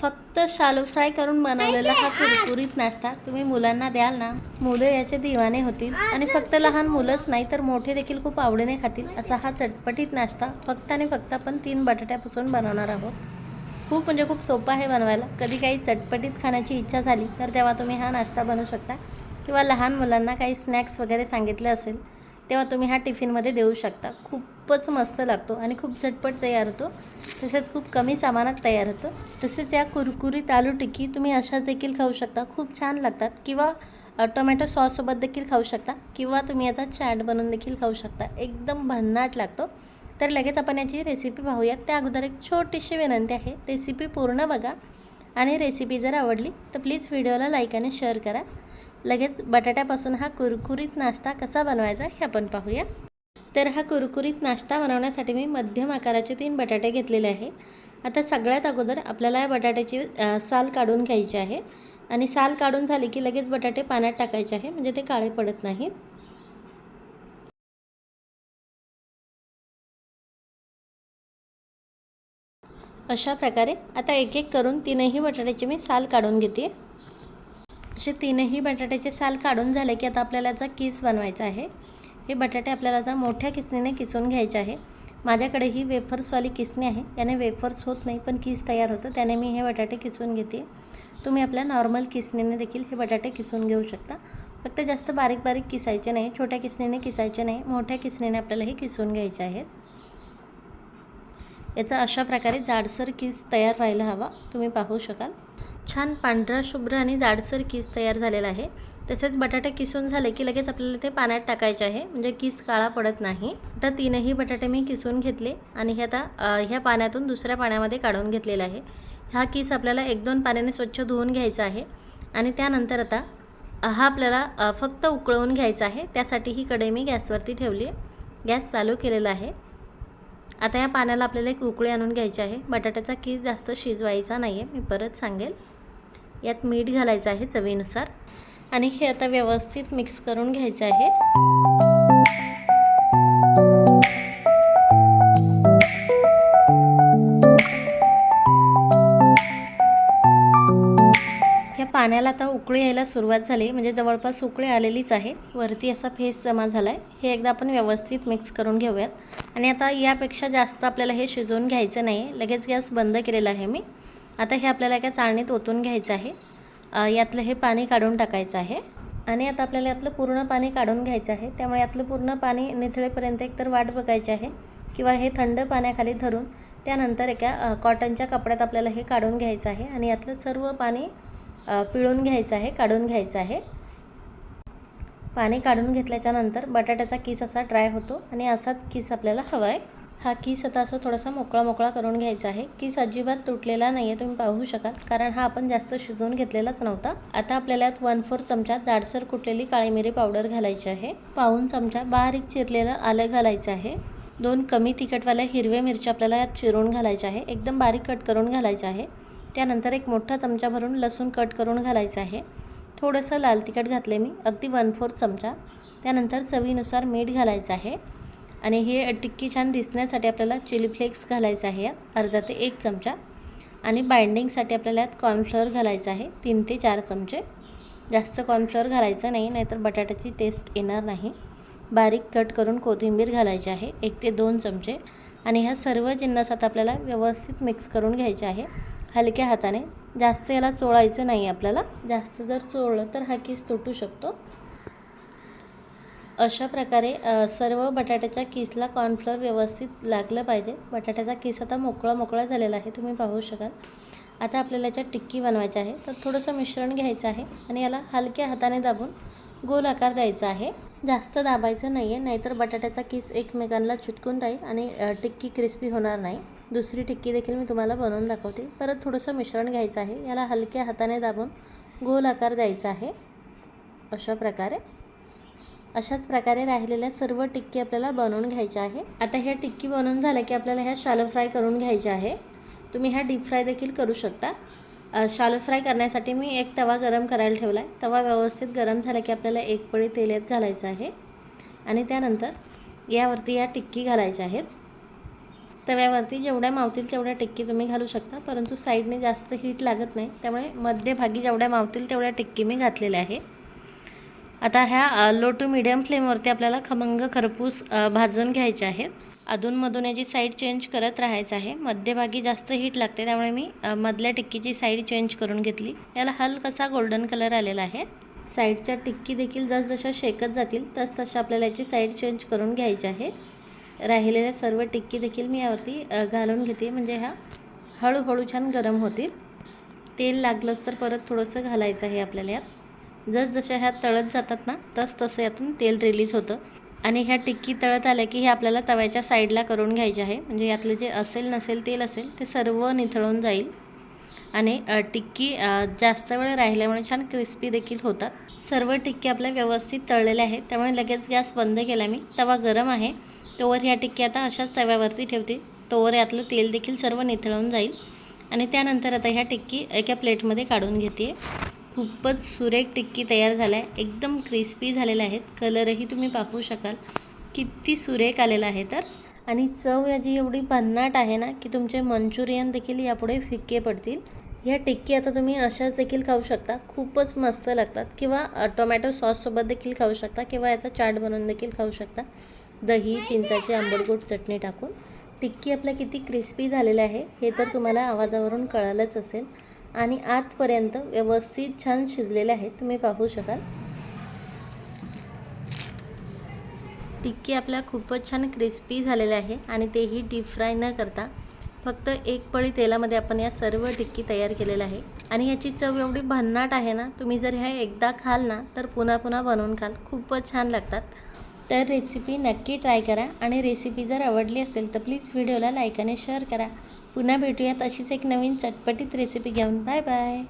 फक्त shallow fry करून बनवलेला हा कुरकुरीत नाश्ता. तुम्ही मुलांना द्याल ना मुलं याचे दिवाने होतील आणि फक्त लहान मुलंच नाही तर मोठे देखील खूप आवडीने खातील असा हा चटपटीत नाश्ता फक्त आणि फक्त आपण तीन बटाट्यापासून बनवणार आहोत. खूप म्हणजे खूप सोपं आहे बनवायला. कधी काही चटपटीत खाण्याची इच्छा झाली तर तेव्हा तुम्ही हा नाश्ता बनवू शकता. किंवा लहान मुलांना काही स्नॅक्स वगैरे सांगितले असेल तेव्हा तुम्ही हा टिफिनमध्ये देऊ शकता. खूपच मस्त लागतो आणि खूप झटपट तयार होतो. तसेच खूप कमी सामानात तयार होतं. तसेच या कुरकुरीत आलू टिक्की तुम्ही अशा देखील खाऊ शकता. खूप छान लागतात. किंवा टोमॅटो सॉससोबत देखील खाऊ शकता. किंवा तुम्ही याचा चॅट बनवून देखील खाऊ शकता. एकदम भन्नाट लागतो. तर लगेच आपण याची रेसिपी पाहूयात. त्या अगोदर एक छोटीशी विनंती आहे. रेसिपी पूर्ण बघा. आणि रेसिपी जर आवडली तर प्लीज व्हिडिओला लाईक आणि शेअर करा. लगेच बटाट्यापासून हा कुरकुरीत नाश्ता कसा बनवायचा हे आपण पाहूया. तर हा कुरकुरीत नाश्ता बनवण्यासाठी मी मध्यम आकाराचे तीन बटाटे घेतलेले आहे. आता सगळ्यात अगोदर आपल्याला या बटाट्याची साल काढून घ्यायची आहे. आणि साल काढून झाली की लगेच बटाटे पाण्यात टाकायचे आहे म्हणजे ते काळे पडत नाहीत अशा प्रकारे आता एक एक करून तीनही बटाट्याची मी साल काढून घेते. असे तीनही बटाट्याचे साल काढून झाले की आता आपल्याला याचा किस बनवायचा आहे. हे बटाटे आपल्याला आता मोठ्या किसणीने किसून घ्यायचे आहे. माझ्याकडे ही वेफर्सवाली किसणी आहे. याने वेफर्स होत नाही पण किस तयार होतं. त्याने मी हे बटाटे किसून घेते. तुम्ही आपल्या नॉर्मल किसणीने देखील हे बटाटे किसून घेऊ शकता. फक्त जास्त बारीक बारीक किसायचे नाही छोट्या किसणीने किसायचे नाही मोठ्या किसणीने आपल्याला हे किसून घ्यायचे आहेत. याचा अशा प्रकारे जाडसर किस तयार व्हायला हवा तुम्ही पाहू शकाल. छान पांढरा शुभ्र आणि जाडसर किस तयार झालेला आहे. तसेच बटाटे किसून झाले की लगेच आपल्याला ते पाण्यात टाकायचे आहे म्हणजे किस काळा पडत नाही. आता तीनही बटाटे मी किसून घेतले आणि हे आता ह्या पाण्यातून दुसऱ्या पाण्यामध्ये काढून घेतलेला आहे. हा किस आपल्याला एक दोन पाण्याने स्वच्छ धुवून घ्यायचा आहे आणि त्यानंतर आता हा आपल्याला फक्त उकळवून घ्यायचा आहे. त्यासाठी ही कढई मी गॅसवरती ठेवली आहे. गॅस चालू केलेला आहे. आता या पाण्याला आपल्याला एक उकळी आणून घ्यायची आहे. बटाट्याचा कीस जास्त शिजवायचा नाही आहे मी परत सांगेल. यात मीठ घालायचं आहे चवीनुसार. आणि हे आता व्यवस्थित मिक्स करून घ्यायचं आहे. या पाण्याला आता उकळी यायला सुरुवात झाली. म्हणजे जवळपास उकळी आलेलीच आहे. वरती असा फेस जमा झाला आहे हे एकदा आपण व्यवस्थित मिक्स करून घेऊयात. आणि आता यापेक्षा जास्त आपल्याला हे शिजवून घ्यायचं नाही आहे लगेच गॅस बंद केलेला आहे मी. आता हे आपल्याला एका चाळणीत ओतून घ्यायचं आहे. यातलं हे पाणी काढून टाकायचं आहे. आणि आता आपल्याला यातलं पूर्ण पाणी काढून घ्यायचं आहे. त्यामुळे यातलं पूर्ण पाणी निथळेपर्यंत एकतर वाट बघायची आहे किंवा हे थंड पाण्याखाली धरून त्यानंतर एका कॉटनच्या कपड्यात आपल्याला हे काढून घ्यायचं आहे. आणि यातलं सर्व पाणी पिळून घ्यायचं आहे काढून घ्यायचं आहे. पाणी काढून घेतल्याच्यानंतर बटाट्याचा किस असा ड्राय होतो आणि असाच किस आपल्याला हवा आहे. हा किस आता असं थोडासा मोकळा मोकळा करून घ्यायचा आहे. किस अजिबात तुटलेला नाही आहे तुम्ही पाहू शकाल. कारण हा आपण जास्त शिजवून घेतलेलाच नव्हता. आता आपल्याला यात वन फोर चमचा जाडसर कुटलेली काळी मिरी पावडर घालायची आहे. पाऊन चमचा बारीक चिरलेलं आलं घालायचं आहे. दोन कमी तिखटवाल्या हिरव्या मिरच्या आपल्याला यात चिरून घालायच्या आहे. एकदम बारीक कट करून घालायचे आहे. त्यानंतर एक मोठा चमचा भरून लसूण कट करून घालायचं आहे. थोडंसं लाल तिखट घातले मी. अगदी वन फोर चमचा. त्यानंतर चवीनुसार मीठ घालायचं आहे. आणि हे टिक्की छान दिसण्यासाठी आपल्याला चिली फ्लेक्स घालायचं आहे. यात अर्धा ते एक चमचा. आणि बाइंडिंगसाठी आपल्याला यात कॉर्नफ्लोअर घालायचं आहे. तीन ते चार चमचे. जास्त कॉर्नफ्लोअर घालायचं नाही नाहीतर बटाट्याची टेस्ट येणार नाही. बारीक कट करून कोथिंबीर घालायची आहे. एक ते दोन चमचे. आणि ह्या सर्व जिन्नसात आपल्याला व्यवस्थित मिक्स करून घ्यायचे आहे. हलक्या हाताने. जास्त याला चोळायचं नाही आपल्याला. जास्त जर चोळलं तर हा केस तुटू शकतो. अशा प्रकारे सर्व बटाट्याच्या किसला कॉर्नफ्लोअर व्यवस्थित लागलं पाहिजे. बटाट्याचा किस आता मोकळा मोकळा झालेला आहे तुम्ही पाहू शकाल. आता आपल्याला याच्यात टिक्की बनवायची आहे. तर थोडंसं मिश्रण घ्यायचं आहे आणि याला हलक्या हाताने दाबून गोल आकार द्यायचा आहे. जास्त दाबायचं नाही आहे नाहीतर बटाट्याचा किस एकमेकांना चिटकून राहील आणि टिक्की क्रिस्पी होणार नाही. दुसरी टिक्की देखील मी तुम्हाला बनवून दाखवते. परत थोडंसं मिश्रण घ्यायचं आहे. याला हलक्या हाताने दाबून गोल आकार द्यायचा आहे. अशा प्रकारे. अशाच प्रकारे राहिलेल्या सर्व टिक्की आपल्याला बनवून घ्यायच्या आहे. आता ह्या टिक्की बनवून झाल्या की आपल्याला ह्या शालो फ्राय करून घ्यायच्या आहे. तुम्ही ह्या डीप फ्राय देखील करू शकता. शालो फ्राय करण्यासाठी मी एक तवा गरम करायला ठेवला आहे तवा व्यवस्थित गरम झाला की आपल्याला एक पळी तेल यात घालायचं आहे. आणि त्यानंतर यावरती या टिक्की घालायच्या आहेत. तव्यावरती जेवढ्या मावतील तेवढ्या टिक्की तुम्ही घालू शकता. परंतु साईडने जास्त हीट लागत नाही. त्यामुळे मध्यभागी जेवढ्या मावतील तेवढ्या टिक्की मी घातलेल्या आहे आता ह्या लो टू मिडियम फ्लेमवरती आपल्याला खमंग खरपूस भाजून घ्यायचे आहेत. अधूनमधून याची साईड चेंज करत राहायचं आहे. मध्यभागी जास्त हीट लागते त्यामुळे मी मधल्या टिक्कीची साईड चेंज करून घेतली. याला हलकसा गोल्डन कलर आलेला आहे. साईडच्या टिक्की देखील जसजशा शेकत जातील तस तशा आपल्याला याची साईड चेंज करून घ्यायची आहे. राहिलेल्या सर्व टिक्की देखील मी यावरती घालून घेते. म्हणजे ह्या हळूहळू छान गरम होतील. तेल लागलंच तर परत थोडंसं घालायचं आहे आपल्याला यात. जसजशा ह्या तळत जातात ना तस तसं यातून तेल रिलीज होतं. आणि ह्या टिक्की तळत आल्या की हे आपल्याला तव्याच्या साईडला करून घ्यायचे आहे. म्हणजे यातलं जे असेल नसेल तेल असेल ते सर्व निथळून जाईल. आणि टिक्की जास्त वेळ राहिल्यामुळे छान क्रिस्पी देखील होतात. सर्व टिक्की आपल्या व्यवस्थित तळलेल्या आहेत. त्यामुळे लगेच गॅस बंद केला मी. तवा गरम आहे. तोवर ह्या टिक्की आता अशाच तव्यावरती ठेवते. तोवर यातलं तेल देखील सर्व निथळून जाईल. आणि त्यानंतर आता ह्या टिक्की एका प्लेटमध्ये काढून घेते. खूपच सुरेख टिक्की तयार झाल्या. आहे एकदम क्रिस्पी झालेल्या आहेत. कलरही तुम्ही पाहू शकाल. किती सुरेख आलेला आहे तर. आणि चव याची एवढी भन्नाट आहे ना की तुमचे मंचुरियन देखील यापुढे फिक्के पडतील. ह्या टिक्की आता तुम्ही अशाच देखील खाऊ शकता. खूपच मस्त लागतात. किंवा टोमॅटो सॉससोबत देखील खाऊ शकता. किंवा याचा चाट बनवून देखील खाऊ शकता. दही चिंचाची आंबटगोड चटणी टाकून. टिक्की आपल्या किती क्रिस्पी झालेल्या आहे हे तर तुम्हाला आवाजावरून कळालंच असेल. आणि आतपर्यंत व्यवस्थित छान शिजलेले आहेत. तुम्ही पाहू शकाल. टिक्की आपल्या खूपच छान क्रिस्पी झालेल्या आहे आणि तेही डीप फ्राय न करता फक्त एक पळी तेलामध्ये आपण या सर्व टिक्की तयार केलेल्या आहे. आणि ह्याची चव एवढी भन्नाट आहे ना तुम्ही जर ह्या एकदा खाल ना तर पुन्हा पुन्हा बनवून खाल. खूपच छान लागतात. तर रेसिपी नक्की ट्राय करा. आणि रेसिपी जर आवडली असेल तर प्लीज व्हिडिओला लाईक आणि शेअर करा. पुन्हा भेटूयात अशीच एक नवीन चटपटीत रेसिपी घेऊन. Bye bye